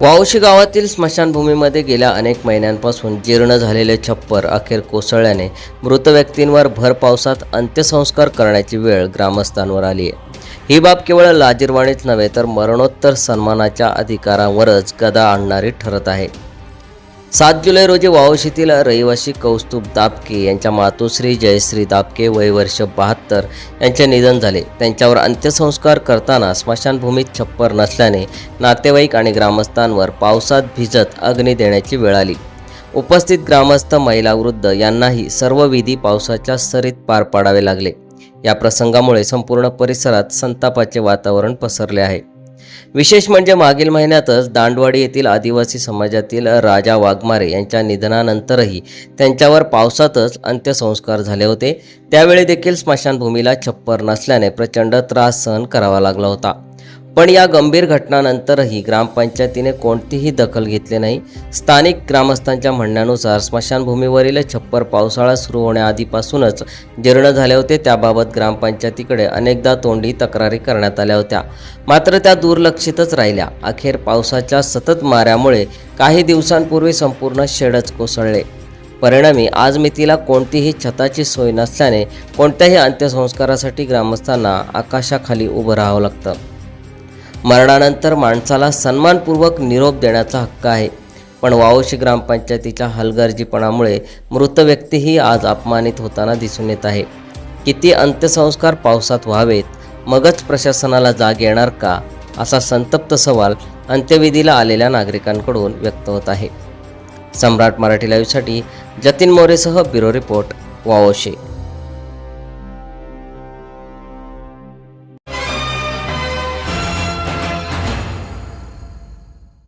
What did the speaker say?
वावशी गावातील स्मशानभूमीमध्ये गेल्या अनेक महिन्यांपासून जीर्ण झालेले छप्पर अखेर कोसळल्याने मृत व्यक्तींवर भर पावसात अंत्यसंस्कार करण्याची वेळ ग्रामस्थांवर आली आहे. ही बाब केवळ लाजीरवाणीच नव्हे तर मरणोत्तर सन्मानाच्या अधिकारावरच गदा आणणारी ठरत आहे. सात जुलै रोजी वावशीतील रहिवासी कौस्तुभ दापके यांच्या मातोश्री जयश्री दापके वय वर्ष बहात्तर यांचे निधन झाले. त्यांच्यावर अंत्यसंस्कार करताना स्मशानभूमीत छप्पर नसल्याने नातेवाईक आणि ग्रामस्थांवर पावसात भिजत अग्नी देण्याची वेळ आली. उपस्थित ग्रामस्थ महिला वृद्ध यांनाही सर्व विधी पावसाच्या सरीत पार पाडावे लागले. या प्रसंगामुळे संपूर्ण परिसरात संतापाचे वातावरण पसरले आहे. विशेष म्हणजे मागील महिन्यातच दांडवाडी येथील आदिवासी समाजातील राजा वाघमारे यांच्या निधनानंतरही त्यांच्यावर पावसातच अंत्यसंस्कार झाले होते. त्यावेळी देखील स्मशानभूमीला छप्पर नसल्याने प्रचंड त्रास सहन करावा लागला होता. पण या गंभीर घटनानंतरही ग्रामपंचायतीने कोणतीही दखल घेतली नाही. स्थानिक ग्रामस्थांच्या म्हणण्यानुसार स्मशानभूमीवरील छप्पर पावसाळा सुरू होण्याआधीपासूनच जीर्ण झाले होते. त्याबाबत ग्रामपंचायतीकडे अनेकदा तोंडी तक्रारी करण्यात आल्या होत्या. मात्र त्या दुर्लक्षितच राहिल्या. अखेर पावसाच्या सतत माऱ्यामुळे काही दिवसांपूर्वी संपूर्ण शेडच कोसळले. परिणामी आज मितीला कोणतीही छताची सोय नसल्याने कोणत्याही अंत्यसंस्कारासाठी ग्रामस्थांना आकाशाखाली उभं राहावं लागतं. मरणानंतर माणसाला सन्मानपूर्वक निरोप देण्याचा हक्क आहे. पण वावशी ग्रामपंचायतीच्या हलगर्जीपणामुळे मृत व्यक्तीही आज अपमानित होताना दिसून येत आहे. किती अंत्यसंस्कार पावसात व्हावेत मगच प्रशासनाला जाग येणार का असा संतप्त सवाल अंत्यविधीला आलेल्या नागरिकांकडून व्यक्त होत आहे. सम्राट मराठी लाईव्हसाठी जतीन मोरेसह ब्युरो रिपोर्ट वावोशी.